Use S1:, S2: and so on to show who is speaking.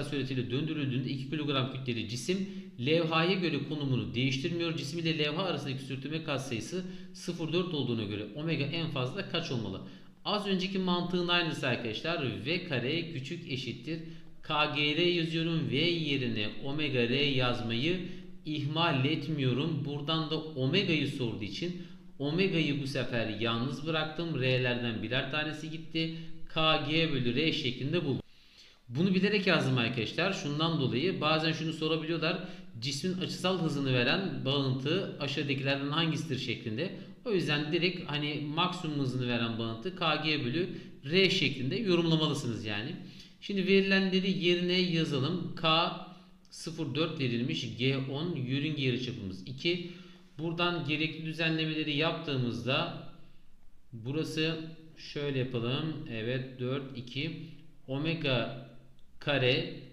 S1: makinesel suretiyle döndürüldüğünde 2 kilogram kütleli cisim levhaya göre konumunu değiştirmiyor. Cisim ile levha arasındaki sürtünme katsayısı 0,4 olduğuna göre omega en fazla kaç olmalı? Az önceki mantığın aynısı arkadaşlar. V kare küçük eşittir. KGR yazıyorum. V yerine omega R yazmayı ihmal etmiyorum. Buradan da omega'yı sorduğu için omega'yı bu sefer yalnız bıraktım. R'lerden birer tanesi gitti. KG bölü R şeklinde buldum. Bunu bilerek yazdım arkadaşlar. Şundan dolayı bazen şunu sorabiliyorlar. Cismin açısal hızını veren bağıntı aşağıdakilerden hangisidir şeklinde. O yüzden direkt hani maksimum hızını veren bağıntı KG bölü R şeklinde yorumlamalısınız yani. Şimdi verilenleri yerine yazalım. K 0.4 verilmiş. G10 yörünge yarıçapımız 2. Buradan gerekli düzenlemeleri yaptığımızda burası şöyle yapalım. Evet 4 2 omega kare